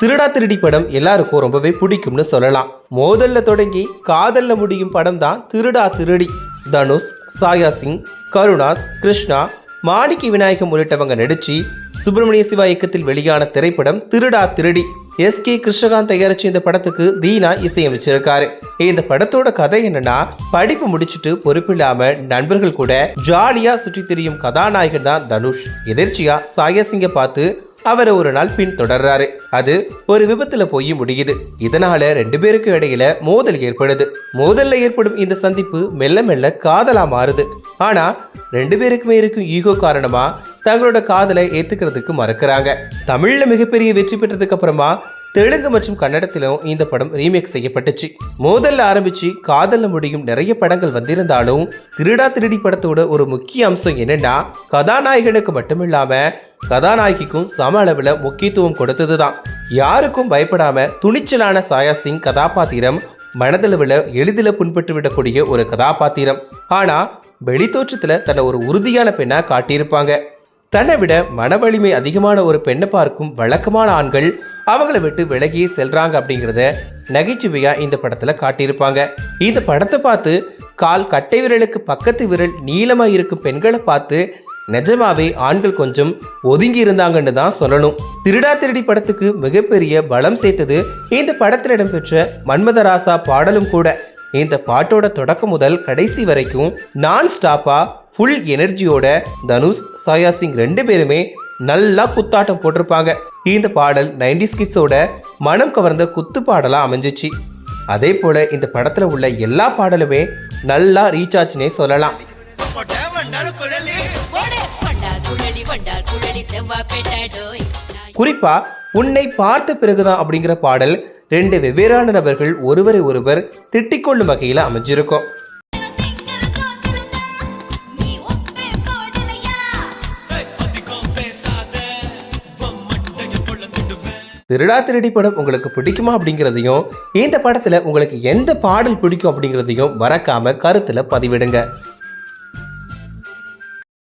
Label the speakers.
Speaker 1: திருடா திருடி படம் எல்லாருக்கும் ரொம்பவே பிடிக்கும்னு சொல்லலாம். மோதல்ல தொடங்கி காதல்ல முடியும் படம் தான் திருடா திருடி. தனுஷ் சாயா சிங் கருணாஸ் கிருஷ்ணா மாணிக்கி விநாயகம் உள்ளிட்டவங்க நடிச்சு சுப்பிரமணிய சிவா இயக்கத்தில் வெளியான திரைப்படம் திருடா திருடி. எஸ் கே கிருஷ்ணகாந்த் தயாரிச்ச இந்த படத்துக்கு தீனா இசையமைச்சிருக்காரு. இந்த படத்தோட கதை என்னன்னா படிப்பு முடிச்சுட்டு பொறுப்பில்லாம நண்பர்கள் கூட ஜாலியா சுற்றி திரியும் கதாநாயகன் தான் தனுஷ். எதிர்ச்சியா சாயசிங்க பார்த்து அவரை ஒரு நாள் பின்தொடர்றாரு அது ஒரு விபத்துல போய் முடியுது. இதனால ரெண்டு பேருக்கு இடையில மோதல் ஏற்படுது. மோதல்ல ஏற்படும் இந்த சந்திப்பு மெல்ல மெல்ல காதலா மாறுது. ஆனா ரெண்டு பேருக்குமே இருக்கும் ஈகோ காரணமா தங்களோட காதலை ஏத்துக்கிறதுக்கு மறக்கிறாங்க. தமிழ்ல மிகப்பெரிய வெற்றி பெற்றதுக்கு அப்புறமா தெலுங்கு மற்றும் கன்னடத்திலும் இந்த படம் ரீமேக் செய்யப்பட்டுச்சு. மோதல்ல ஆரம்பிச்சு காதல்ல முடியும் நிறைய படங்கள் வந்திருந்தாலும் திருடா திருடி படத்தோட ஒரு முக்கிய அம்சம் என்னன்னா கதாநாயகனுக்கு மட்டுமில்லாம கதாநாயகிக்கும் சம அளவில் முக்கியத்துவம் கொடுத்தது தான் யாருக்கும் பயப்படாம துணிச்சலான சாயா சிங் கதாபாத்திரம் மனதளவில் எளிதில் புண்பட்டு விடக்கூடிய ஒரு கதாபாத்திரம். ஆனா வெளித்தோற்றத்தில் தன்னை ஒரு உறுதியான பெண்ணா காட்டியிருப்பாங்க. தன்னை விட மன வலிமை அதிகமான ஒரு பெண்ணை பார்க்கும் வழக்கமான ஆண்கள் அவங்கள விட்டு விலகியே செல்றாங்க அப்படிங்கிறத நகைச்சுவையா இந்த படத்துல காட்டியிருப்பாங்க. இந்த படத்தை பார்த்து கால் கட்டை விரலுக்கு பக்கத்து விரல் நீளமா இருக்கும் பெண்களை பார்த்து நிஜமாவே ஆண்கள் கொஞ்சம் ஒதுங்கி இருந்தாங்கன்னு தான் சொல்லணும். திருடா திருடி படத்துக்கு மிகப்பெரிய பலம் சேர்த்தது இந்த படத்தில் இடம்பெற்ற மன்மதராசா பாடலும் கூட. இந்த பாட்டோட தொடக்கம் முதல் கடைசி வரைக்கும் நான் ஸ்டாப்பா ஃபுல் எனர்ஜியோட தனுஷ் சாயா சிங் ரெண்டு பேருமே நல்லா குத்தாட்டம் போட்டிருப்பாங்க. இந்த பாடல் நைன்டி கிட்ஸோட மனம் கவர்ந்த குத்து பாடலாக அமைஞ்சிச்சு. அதே போல இந்த படத்தில் உள்ள எல்லா பாடலுமே நல்லா ரீச் ஆச்சுன்னே சொல்லலாம்
Speaker 2: குழலி வண்டார் குழலி செவ்வாப்பேட்டாடோய்
Speaker 1: குறிப்பா உன்னை பார்த்த பிறகுதான் அப்படிங்கிற பாடல் ரெண்டு வெவ்வேறான நபர்கள் ஒருவரை ஒருவர் திட்டிக்கொள்ளும் வகையில் அமைஞ்சிருக்கும். திருடா திருடி படம் உங்களுக்கு பிடிக்குமா அப்படிங்கிறதையும் இந்த படத்துல உங்களுக்கு எந்த பாடல் பிடிக்கும் அப்படிங்கிறதையும் மறக்காம கருத்துல பதிவிடுங்க.